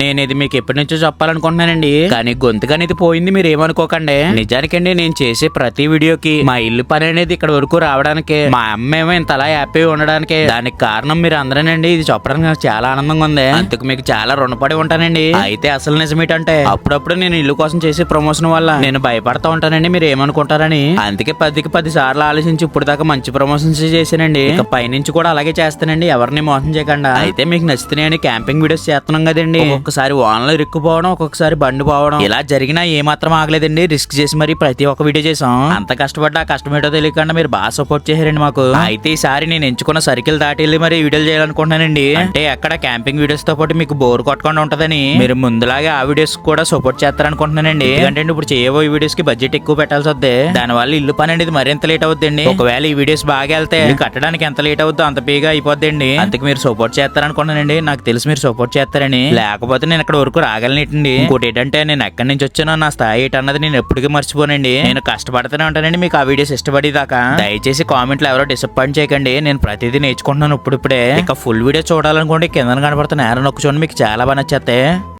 నేను ఇది మీకు ఎప్పటి నుంచో చెప్పాలనుకుంటున్నానండి. కానీ గొంతుగా అనేది పోయింది మీరు ఏమనుకోకండి నిజానికండి నేను చేసే ప్రతి వీడియోకి మా ఇల్లు పని అనేది ఇక్కడ వరకు రావడానికి మా అమ్మేమో ఇంత అలా హ్యాపీ ఉండడానికి దానికి కారణం మీరు అందరేనండి. ఇది చెప్పడానికి నాకు చాలా ఆనందంగా ఉంది. అందుకు మీకు చాలా రుణపడి ఉంటానండి. అయితే అసలు నిజమేటంటే అప్పుడప్పుడు నేను ఇల్లు కోసం చేసే ప్రమోషన్ వల్ల నేను భయపడతా ఉంటానండి మీరు ఏమనుకుంటారని అందుకే పదికి పది సార్లు ఆలోచించి ఇప్పుడు దాకా మంచి ప్రమోషన్స్ చేశానండి. ఇక పైనుంచి కూడా అలాగే చేస్తానండి ఎవరిని మోసం చేయకుండా. అయితే మీకు నచ్చుతున్నాయని క్యాంపింగ్ వీడియోస్ చేస్తున్నాం కదండి. ఒక్కొక్కసారి వాన్లో ఇరుక్కుపోవడం ఒక్కొక్కసారి బండి పోవడం. ఇలా జరిగినా ఏ మాత్రం ఆగలేదండి. రిస్క్ చేసి మరి ప్రతి ఒక్క వీడియో చేసాం. అంత కష్టపడ్డా కష్టం ఏంటో తెలియకుండా మీరు బాగా సపోర్ట్ చేశారండి మాకు. అయితే ఈసారి నేను ఎంచుకున్న సర్కిల్ దాటి వెళ్ళి మరి వీడియోలు చేయాలనుకుంటున్నానండి. అంటే అక్కడ క్యాంపింగ్ వీడియోస్తో పాటు మీకు బోర్ కొట్టకుండా ఉంటదని మీరు ముందులాగే ఆ వీడియోస్ కూడా సపోర్ట్ చేస్తారనుకుంటున్నానండి. ఎందుకంటే ఇప్పుడు చేయబోయే వీడియోస్కి బడ్జెట్ ఎక్కువ పెట్టాల్సి వద్దే. దాని వల్ల ఇల్లు పని అనేది మరింత లేట్ అవుద్దండి. ఒకవేళ ఈ వీడియోస్ బాగా వెళ్తే ఇల్లు కట్టడానికి ఎంత లేట్ అవుద్దో అంత బేగా అయిపోద్దండి. అందుకు మీరు సపోర్ట్ చేస్తారనుకుంటున్నానండి. నాకు తెలుసు మీరు సపోర్ట్ చేస్తారని. లేకపోతే నేను ఇక్కడ వరకు రాగలనేటండి. ఇంకోటి ఏంటంటే నేను ఎక్కడి నుంచి వచ్చానో నా స్థాయి ఏంటన్నది నేను ఎప్పటికీ మర్చిపోనండి. నేను కష్టపడుతూనే ఉంటానండి మీకు ఆ వీడియోస్ ఇష్టపడేదాకా. దయచేసి కామెంట్లు ఎవరో డిసప్పాయింట్ చేయకండి. నేను ప్రతిదీ నేర్చుకుంటున్నాను ఇప్పుడిప్పుడే. ఇక ఫుల్ వీడియో చూడాలనుకోండి కింద కనబడుతున్న నేర నొక్కు చూడండి మీకు చాలా బాగా నచ్చేస్తే